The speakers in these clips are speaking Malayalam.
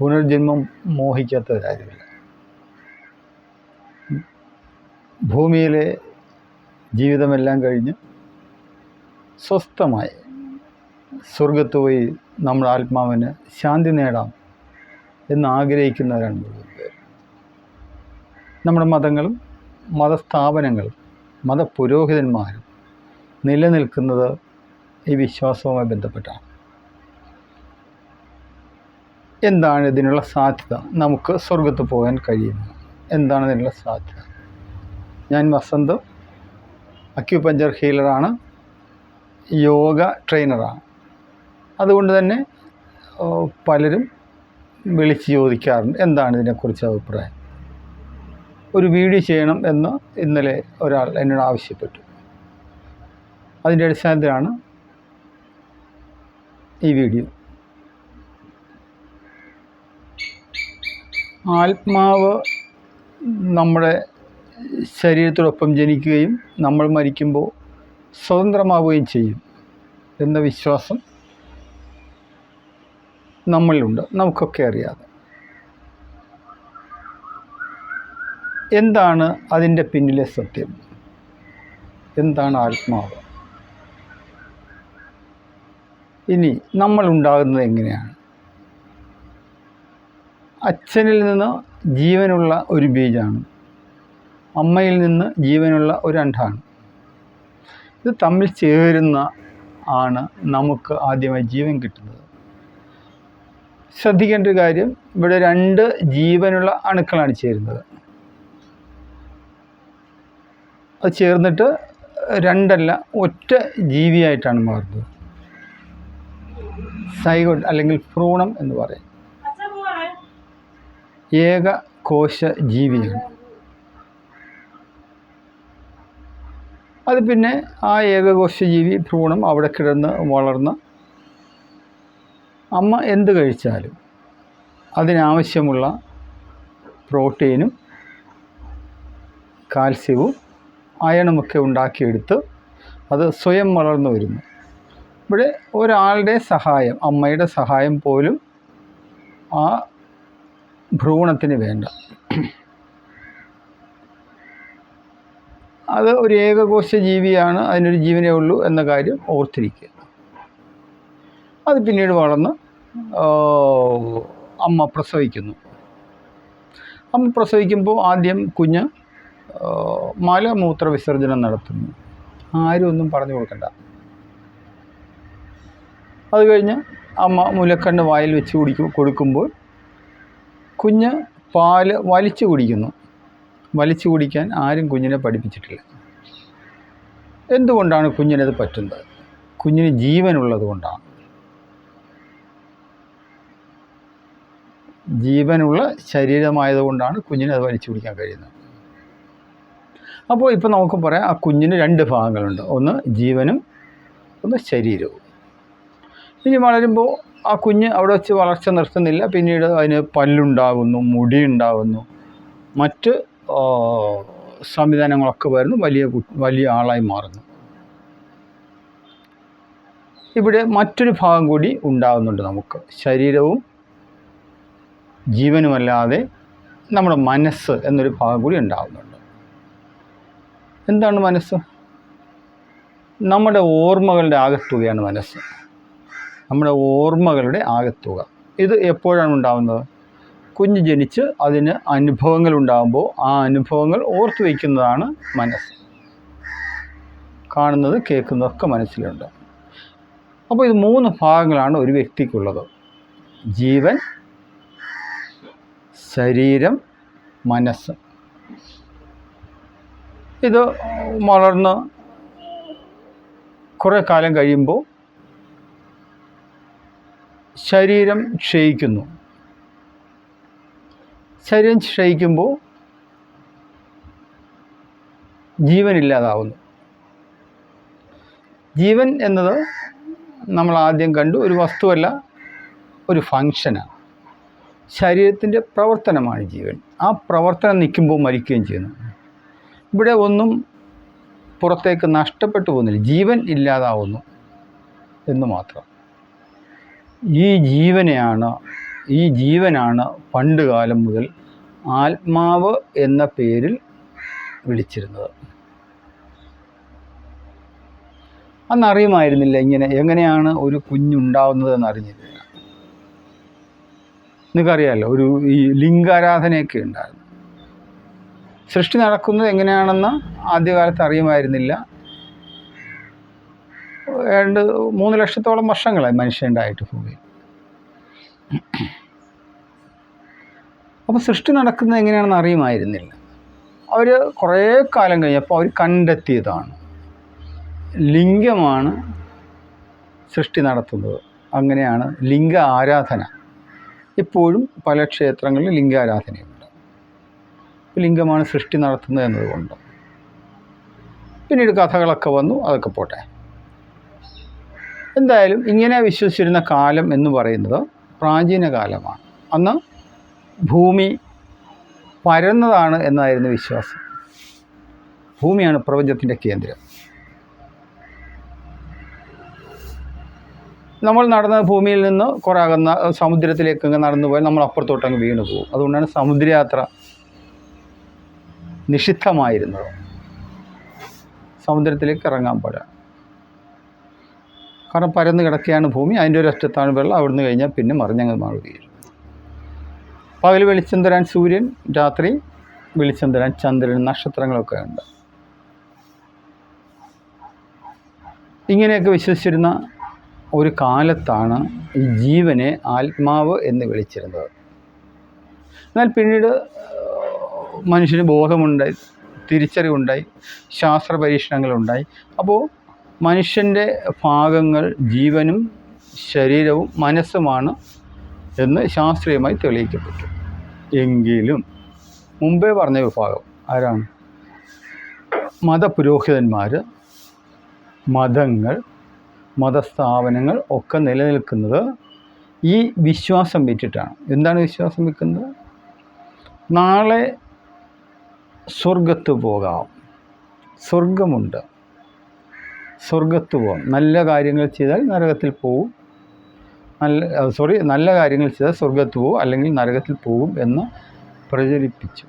പുനർജന്മം മോഹിക്കാത്തവരാരുമില്ല ഭൂമിയിലെ ജീവിതമെല്ലാം കഴിഞ്ഞ് സ്വസ്ഥമായി സ്വർഗത്ത് പോയി നമ്മുടെ ആത്മാവിന് ശാന്തി നേടാം എന്ന് ആഗ്രഹിക്കുന്നവരാണ് മുഴുവൻ പേര്. നമ്മുടെ മതങ്ങളും മതസ്ഥാപനങ്ങളും മതപുരോഹിതന്മാരും നിലനിൽക്കുന്നത് ഈ വിശ്വാസവുമായി ബന്ധപ്പെട്ടാണ്. എന്താണ് ഇതിനുള്ള സാധ്യത? നമുക്ക് സ്വർഗത്ത് പോകാൻ കഴിയുന്നത് എന്താണ് ഇതിനുള്ള സാധ്യത? ഞാൻ വസന്ത് അക്യുപഞ്ചർ ഹീലറാണ് യോഗ ട്രെയിനറാണ് അതുകൊണ്ട് തന്നെ പലരും വിളിച്ച് ചോദിക്കാറുണ്ട് എന്താണ് ഇതിനെക്കുറിച്ച് അഭിപ്രായം? ഒരു വീഡിയോ ചെയ്യണം എന്ന് ഇന്നലെ ഒരാൾ എന്നോട് ആവശ്യപ്പെട്ടു. അതിന്റെ അടിസ്ഥാനത്തിലാണ് ഈ വീഡിയോ ആത്മാവ് നമ്മുടെ ശരീരത്തോടൊപ്പം ജനിക്കുകയും നമ്മൾ മരിക്കുമ്പോൾ സ്വതന്ത്രമാവുകയും ചെയ്യും എന്ന വിശ്വാസം നമ്മളിലുണ്ട്. നമുക്കൊക്കെ അറിയാതെ എന്താണ് അതിന്റെ പിന്നിലെ സത്യം? എന്താണ് ആത്മാവ്? ഇനി നമ്മൾ ഉണ്ടാകുന്നത് എങ്ങനെയാണ്? അച്ഛനിൽ നിന്ന് ജീവനുള്ള ഒരു ബീജാണ്. അമ്മയിൽ നിന്ന് ജീവനുള്ള ഒരു അണ്ടാണ് ഇത് തമ്മിൽ ചേരുന്ന ആണ് നമുക്ക് ആദ്യമായി ജീവൻ കിട്ടുന്നത്. ശ്രദ്ധിക്കേണ്ട ഒരു കാര്യം ഇവിടെ രണ്ട് ജീവനുള്ള അണുക്കളാണ് ചേരുന്നത്. അത് ചേർന്നിട്ട് രണ്ടല്ല ഒറ്റ ജീവിയായിട്ടാണ് മാറുന്നത്. സൈഗോഡ് അല്ലെങ്കിൽ ഭ്രൂണം എന്ന് പറയും. ഏക കോശ ജീവിയാണ് അത് പിന്നെ ആ ഏകകോശ ജീവി ഭ്രൂണം അവിടെ കിടന്ന് വളർന്ന് അമ്മ എന്ത് കഴിച്ചാലും അതിനാവശ്യമുള്ള പ്രോട്ടീനും കാൽസ്യവും അയണുമൊക്കെ ഉണ്ടാക്കിയെടുത്ത് അത് സ്വയം വളർന്നു വരുന്നു. ഇവിടെ ഒരാളുടെ സഹായം അമ്മയുടെ സഹായം പോലും ആ ഭ്രൂണത്തിന് വേണ്ട. അത് ഒരു ഏകകോശ ജീവിയാണ് അതിനൊരു ജീവനേ ഉള്ളൂ എന്ന കാര്യം ഓർത്തിരിക്കുക. അത് പിന്നീട് വളർന്ന് അമ്മ പ്രസവിക്കുന്നു. അമ്മ പ്രസവിക്കുമ്പോൾ ആദ്യം കുഞ്ഞ് മലമൂത്ര വിസർജനം നടത്തുന്നു. ആരും ഒന്നും പറഞ്ഞു കൊടുക്കണ്ട. അത് കഴിഞ്ഞ് അമ്മ മുലക്കണ്ണ് വായിൽ വെച്ച് കുടിക്കും കൊടുക്കുമ്പോൾ കുഞ്ഞ് പാൽ വലിച്ചു കുടിക്കുന്നു. വലിച്ചു കുടിക്കാൻ ആരും കുഞ്ഞിനെ പഠിപ്പിച്ചിട്ടില്ല. എന്തുകൊണ്ടാണ് കുഞ്ഞിനത് പറ്റുന്നത്? കുഞ്ഞിന് ജീവനുള്ളത് കൊണ്ടാണ്. ജീവനുള്ള ശരീരമായതുകൊണ്ടാണ് കുഞ്ഞിന് അത് വലിച്ചു കുടിക്കാൻ കഴിയുന്നത്. അപ്പോൾ ഇപ്പോൾ നമുക്ക് പറയാം ആ കുഞ്ഞിന് രണ്ട് ഭാഗങ്ങളുണ്ട്. ഒന്ന് ജീവനും ഒന്ന് ശരീരവും. ഇനി വളരുമ്പോൾ ആ കുഞ്ഞ് അവിടെ വെച്ച് വളർച്ച നിർത്തുന്നില്ല. പിന്നീട് അതിന് പല്ലുണ്ടാകുന്നു മുടി ഉണ്ടാകുന്നു മറ്റ് സംവിധാനങ്ങളൊക്കെ വരുന്നു. വലിയ വലിയ ആളായി മാറുന്നു. ഇവിടെ മറ്റൊരു ഭാഗം കൂടി ഉണ്ടാകുന്നുണ്ട് നമുക്ക്. ശരീരവും ജീവനുമല്ലാതെ നമ്മുടെ മനസ്സ് എന്നൊരു ഭാഗം കൂടി ഉണ്ടാകുന്നുണ്ട് എന്താണ് മനസ്സ്? നമ്മുടെ ഓർമ്മകളുടെ ആകത്തുകയാണ് മനസ്സ്. നമ്മുടെ ഓർമ്മകളുടെ ആകത്തുക. ഇത് എപ്പോഴാണ് ഉണ്ടാകുന്നത് കുഞ്ഞ് ജനിച്ച് അതിന് അനുഭവങ്ങൾ ഉണ്ടാകുമ്പോൾ ആ അനുഭവങ്ങൾ ഓർത്തു വയ്ക്കുന്നതാണ് മനസ്സ്. കാണുന്നത് കേൾക്കുന്നതൊക്കെ മനസ്സിലുണ്ട്. അപ്പോൾ ഇത് മൂന്ന് ഭാഗങ്ങളാണ് ഒരു വ്യക്തിക്കുള്ളത്. ജീവൻ ശരീരം മനസ്സ്. ഇത് വളർന്ന് കുറേ കാലം കഴിയുമ്പോൾ ശരീരം ക്ഷയിക്കുന്നു. ശരീരം ക്ഷയിക്കുമ്പോൾ ജീവനില്ലാതാവുന്നു ജീവൻ എന്നത് നമ്മൾ ആദ്യം കണ്ടു ഒരു വസ്തുവല്ല ഒരു ഫങ്ഷനാണ് ശരീരത്തിന്റെ പ്രവർത്തനമാണ് ജീവൻ. ആ പ്രവർത്തനം നിൽക്കുമ്പോൾ മരിക്കുകയും ചെയ്യുന്നു. ഇവിടെ ഒന്നും പുറത്തേക്ക് നഷ്ടപ്പെട്ടു പോകുന്നില്ല. ജീവൻ ഇല്ലാതാവുന്നു എന്ന് മാത്രം. ഈ ജീവനെയാണ് ഈ ജീവനാണ് പണ്ട് കാലം മുതൽ ആത്മാവ് എന്ന പേരിൽ വിളിച്ചിരുന്നത്. അന്നറിയുമായിരുന്നില്ല ഇങ്ങനെ എങ്ങനെയാണ് ഒരു കുഞ്ഞുണ്ടാവുന്നത് എന്നറിഞ്ഞിരുന്നില്ല നിങ്ങൾക്കറിയാമല്ലോ ഒരു ഈ ലിംഗാരാധനയൊക്കെ ഉണ്ടായിരുന്നു. സൃഷ്ടി നടക്കുന്നത് എങ്ങനെയാണെന്ന് ആദ്യകാലത്ത് അറിയുമായിരുന്നില്ല. ഏതാണ്ട് മൂന്ന് ലക്ഷത്തോളം വർഷങ്ങളായി മനുഷ്യണ്ടായിട്ട് ഭൂമിയിൽ. അപ്പോൾ സൃഷ്ടി നടക്കുന്നത് എങ്ങനെയാണെന്ന് അറിയുമായിരുന്നില്ല. അവർ കുറേ കാലം കഴിഞ്ഞപ്പോൾ അവർ കണ്ടെത്തിയതാണ്. ലിംഗമാണ് സൃഷ്ടി നടത്തുന്നത്. അങ്ങനെയാണ് ലിംഗ ആരാധന. ഇപ്പോഴും പല ക്ഷേത്രങ്ങളിലും ലിംഗാരാധനയുണ്ട് ലിംഗമാണ് സൃഷ്ടി നടത്തുന്നത് എന്നതുകൊണ്ട്. പിന്നീട് കഥകളൊക്കെ വന്നു അതൊക്കെ പോട്ടെ. എന്തായാലും ഇങ്ങനെ വിശ്വസിച്ചിരുന്ന കാലം എന്ന് പറയുന്നത് പ്രാചീന കാലമാണ്. അന്ന് ഭൂമി പരന്നതാണ് എന്നായിരുന്നു വിശ്വാസം. ഭൂമിയാണ് പ്രപഞ്ചത്തിന്റെ കേന്ദ്രം. നമ്മൾ നടന്ന ഭൂമിയിൽ നിന്ന് കുറേ അകന്ന സമുദ്രത്തിലേക്ക് നടന്നു പോയാൽ നമ്മൾ അപ്പുറത്തോട്ടങ്ങ് വീണു പോകും. അതുകൊണ്ടാണ് സമുദ്രയാത്ര നിഷിദ്ധമായിരുന്നത്. സമുദ്രത്തിലേക്ക് ഇറങ്ങാൻ പാടില്ല. കാരണം പരന്ന് കിടക്കുകയാണ് ഭൂമി. അതിന്റെ ഒരു അറ്റത്താണ് വെള്ളം അവിടുന്ന് കഴിഞ്ഞാൽ പിന്നെ മറിഞ്ഞങ്ങ് മാറുകയും പകൽ വെളിച്ചം തരാൻ സൂര്യൻ രാത്രി വെളിച്ചം തരാൻ ചന്ദ്രൻ നക്ഷത്രങ്ങളൊക്കെ ഉണ്ട്. ഇങ്ങനെയൊക്കെ വിശ്വസിച്ചിരുന്ന ഒരു കാലത്താണ് ഈ ജീവനെ ആത്മാവ് എന്ന് വിളിച്ചിരുന്നത്. എന്നാൽ പിന്നീട് മനുഷ്യന് ബോധമുണ്ടായി തിരിച്ചറിവുണ്ടായി ശാസ്ത്ര പരീക്ഷണങ്ങളുണ്ടായി അപ്പോൾ മനുഷ്യന്റെ ഭാഗങ്ങൾ ജീവനും ശരീരവും മനസ്സുമാണ് എന്ന് ശാസ്ത്രീയമായി തെളിയിക്കപ്പെട്ടു. എങ്കിലും മുമ്പേ പറഞ്ഞ വിഭാഗം ആരാണ്? മതപുരോഹിതന്മാർ മതങ്ങൾ മതസ്ഥാപനങ്ങൾ ഒക്കെ നിലനിൽക്കുന്നത് ഈ വിശ്വാസം വെച്ചിട്ടാണ് എന്താണ് വിശ്വാസം വെക്കുന്നത് നാളെ സ്വർഗത്ത് പോകാം. സ്വർഗമുണ്ട് സ്വർഗത്ത് പോകാം നല്ല കാര്യങ്ങൾ ചെയ്താൽ നരകത്തിൽ പോകും നല്ല സോറി നല്ല കാര്യങ്ങൾ ചെയ്താൽ സ്വർഗത്ത് പോകും അല്ലെങ്കിൽ നരകത്തിൽ പോകും എന്ന് പ്രചരിപ്പിച്ചു.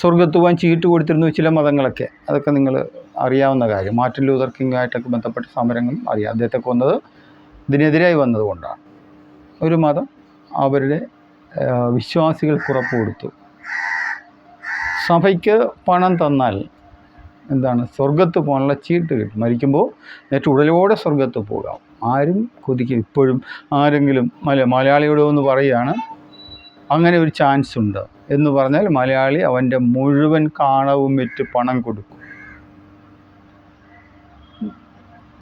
സ്വർഗത്ത് പോകാൻ ചീട്ട് കൊടുത്തിരുന്നു ചില മതങ്ങളൊക്കെ. അതൊക്കെ നിങ്ങൾ അറിയാവുന്ന കാര്യം. മാർട്ടിൻ ലൂതർ കിങ്ങായിട്ടൊക്കെ ബന്ധപ്പെട്ട സമരങ്ങളും അറിയാം. അദ്ദേഹത്തെ കൊന്നത് ഇതിനെതിരായി വന്നതുകൊണ്ടാണ് ഒരു മതം അവരുടെ വിശ്വാസികൾക്ക് ഉറപ്പ് കൊടുത്തു. സഭയ്ക്ക് പണം തന്നാൽ എന്താണ് സ്വർഗത്ത് പോകാനുള്ള ചീട്ട് കിട്ടും. മരിക്കുമ്പോൾ നേരിട്ട് ഉടലോടെ സ്വർഗത്ത് പോകാം. ആരും കൊതിക്കും. ഇപ്പോഴും ആരെങ്കിലും മല മലയാളിയോട് ഒന്ന് പറയുകയാണ് അങ്ങനെ ഒരു ചാൻസ് ഉണ്ട് എന്ന് പറഞ്ഞാൽ മലയാളി അവന്റെ മുഴുവൻ കാണവും വിറ്റ് പണം കൊടുക്കും.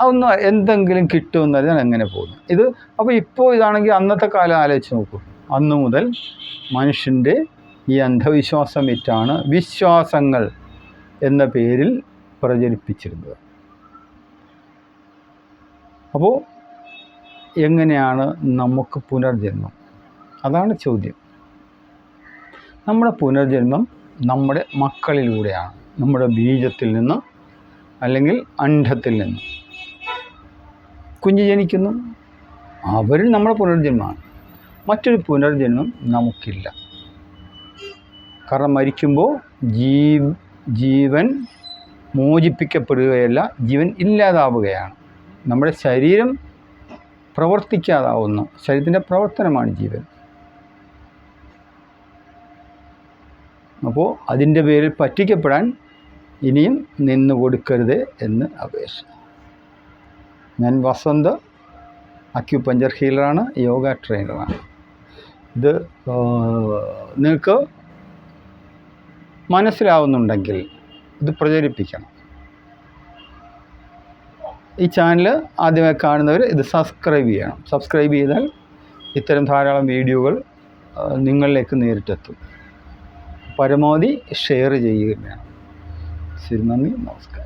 അതൊന്ന് എന്തെങ്കിലും കിട്ടുമെന്ന് കിട്ടുമെന്നറിയാൻ എങ്ങനെ പോകുന്നു. ഇത് അപ്പോൾ ഇപ്പോൾ ഇതാണെങ്കിൽ അന്നത്തെ കാലം ആലോചിച്ച് നോക്കൂ. അന്നു മുതൽ മനുഷ്യന്റെ ഈ അന്ധവിശ്വാസം വിറ്റാണ് വിശ്വാസങ്ങൾ. എന്ന പേരിൽ പ്രചരിപ്പിച്ചിരുന്നത്. അപ്പോൾ എങ്ങനെയാണ് നമുക്ക് പുനർജന്മം? അതാണ് ചോദ്യം. നമ്മുടെ പുനർജന്മം നമ്മുടെ മക്കളിലൂടെയാണ്. നമ്മുടെ ബീജത്തിൽ നിന്ന് അല്ലെങ്കിൽ അണ്ഡത്തിൽ നിന്ന്. കുഞ്ഞ് ജനിക്കുന്നു. അവരിൽ നമ്മുടെ പുനർജന്മമാണ്. മറ്റൊരു പുനർജന്മം നമുക്കില്ല. കാരണം മരിക്കുമ്പോൾ ജീ ജീവൻ മോചിപ്പിക്കപ്പെടുകയല്ല ജീവൻ ഇല്ലാതാവുകയാണ്. നമ്മുടെ ശരീരം പ്രവർത്തിക്കാതാവുന്നു. ശരീരത്തിന്റെ പ്രവർത്തനമാണ് ജീവൻ. അപ്പോൾ അതിന്റെ പേരിൽ പറ്റിക്കപ്പെടാൻ ഇനിയും നിന്നു കൊടുക്കരുത് എന്ന് അപേക്ഷ. ഞാൻ വസന്ത് അക്യുപഞ്ചർ ഹീലറാണ് യോഗ ട്രെയിനറാണ് ഇത് നിങ്ങൾക്ക് മനസ്സിലാവുന്നുണ്ടെങ്കിൽ ഇത് പ്രചരിപ്പിക്കണം. ഈ ചാനൽ ആദ്യമായി കാണുന്നവർ ഇത് സബ്സ്ക്രൈബ് ചെയ്യണം. സബ്സ്ക്രൈബ് ചെയ്താൽ ഇത്തരം ധാരാളം വീഡിയോകൾ നിങ്ങളിലേക്ക് നേരിട്ടെത്തും. പരമാവധി ഷെയർ ചെയ്യുകയും വേണം. ശരി നന്ദി നമസ്കാരം.